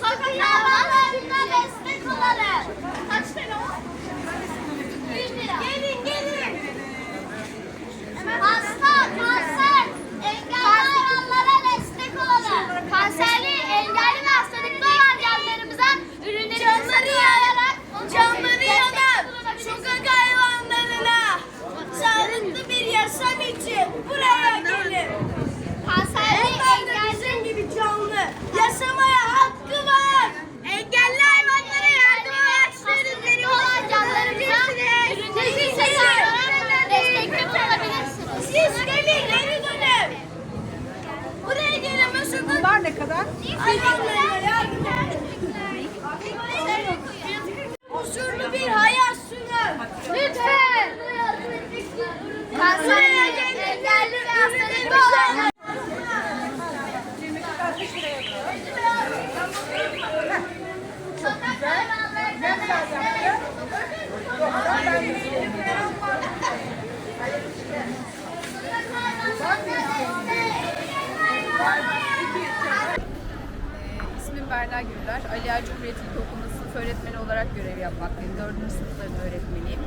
Sokaklardan da destek olalım. Kaç lira o? 1 lira. Bunlar ne kadar? Huzurlu bir hayat sunun. Lütfen. Kanser engelli ve hastalıklı olan Ne kadar yaptı? İsmim Berna Güller. Ali Ağa Cumhuriyet İlkokulu'nda sınıf öğretmeni olarak görev yapmaktayım. Dördüncü sınıfların öğretmeniyim.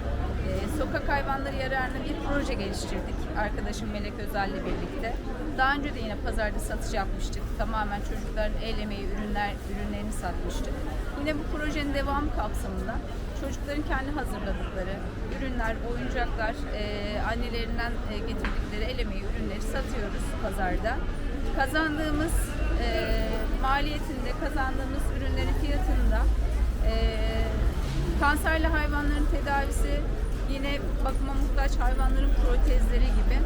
Ee, sokak hayvanları yararına bir proje geliştirdik. Arkadaşım Melek Özel'le birlikte. Daha önce de yine pazarda satış yapmıştık. Tamamen çocukların el ürünler, ürünlerini satmıştık. Yine bu projenin devamı kapsamında çocukların kendi hazırladıkları ürünler, oyuncaklar, e, annelerinden e, getirdikleri el emeği ürünleri satıyoruz pazarda. Kazandığımız e, maliyetinde, kazandığımız ürünlerin fiyatında e, kanserli hayvanların tedavisi, yine bakıma muhtaç hayvanların protezleri gibi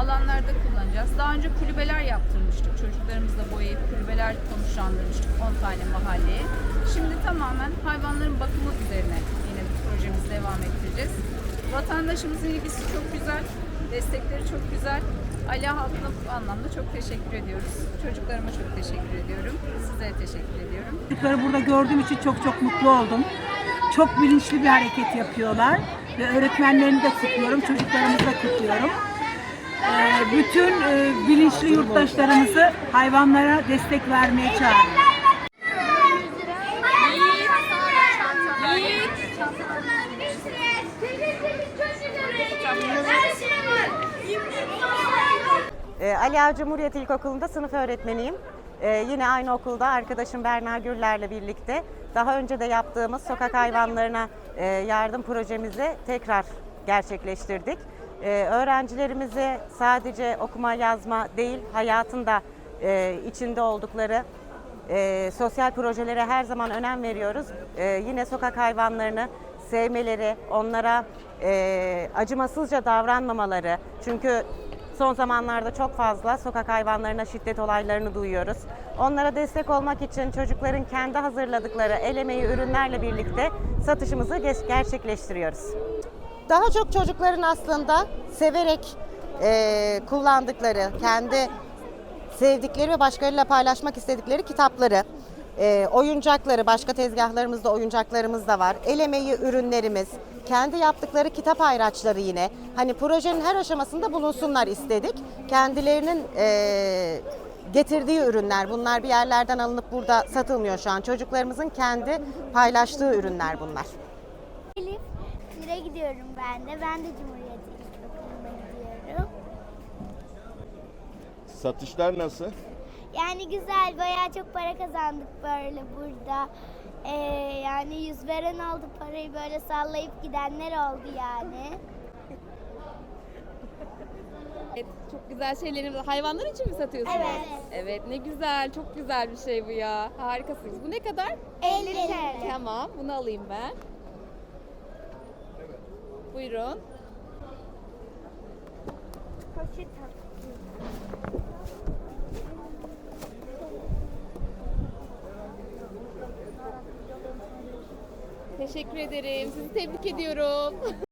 alanlarda kullanacağız. Daha önce kulübeler yaptırmıştık. Çocuklarımızla boyayıp kulübeler konuşlandırmıştık 10 tane mahalleye. Şimdi tamamen hayvanların bakımı üzerine yine bu projemizi devam ettireceğiz. Vatandaşımızın ilgisi çok güzel, destekleri çok güzel. Ali halkına bu anlamda çok teşekkür ediyoruz. Çocuklarıma çok teşekkür ediyorum. Sizlere teşekkür ediyorum. Çocukları burada gördüğüm için çok çok mutlu oldum. Çok bilinçli bir hareket yapıyorlar. Ve öğretmenlerini de kutluyorum, çocuklarımızı da kutluyorum. Ee, bütün e, bilinçli yurttaşlarımızı hayvanlara destek vermeye çağırıyorum. Ee, Ali Ağa Cumhuriyet İlkokulu'nda sınıf öğretmeniyim. Ee, yine aynı okulda arkadaşım Berna Gürler'le birlikte daha önce de yaptığımız sokak hayvanlarına e, yardım projemizi tekrar gerçekleştirdik. Ee, öğrencilerimize sadece okuma yazma değil, hayatında e, içinde oldukları e, sosyal projelere her zaman önem veriyoruz. E, yine sokak hayvanlarını sevmeleri, onlara e, acımasızca davranmamaları. Çünkü son zamanlarda çok fazla sokak hayvanlarına şiddet olaylarını duyuyoruz. Onlara destek olmak için çocukların kendi hazırladıkları el emeği ürünlerle birlikte satışımızı gerçekleştiriyoruz. Daha çok çocukların aslında severek e, kullandıkları, kendi sevdikleri ve başkalarıyla paylaşmak istedikleri kitapları, e, oyuncakları, başka tezgahlarımızda oyuncaklarımız da var. El emeği ürünlerimiz, kendi yaptıkları kitap ayraçları yine. Hani projenin her aşamasında bulunsunlar istedik. Kendilerinin e, getirdiği ürünler, bunlar bir yerlerden alınıp burada satılmıyor şu an. Çocuklarımızın kendi paylaştığı ürünler bunlar. Elif, Lire gidiyorum ben de. Ben de Cumhuriyet İlkokulu'na gidiyorum. Satışlar nasıl? Yani güzel, bayağı çok para kazandık böyle burada. Ee, yani yüz veren oldu parayı böyle sallayıp gidenler oldu yani. Evet, çok güzel şeyleri hayvanlar için mi satıyorsunuz? Evet. Evet ne güzel çok güzel bir şey bu ya. Harikasınız. Bu ne kadar? 50 TL. Tamam bunu alayım ben. Buyurun. Poşet Teşekkür ederim. Sizi tebrik ediyorum.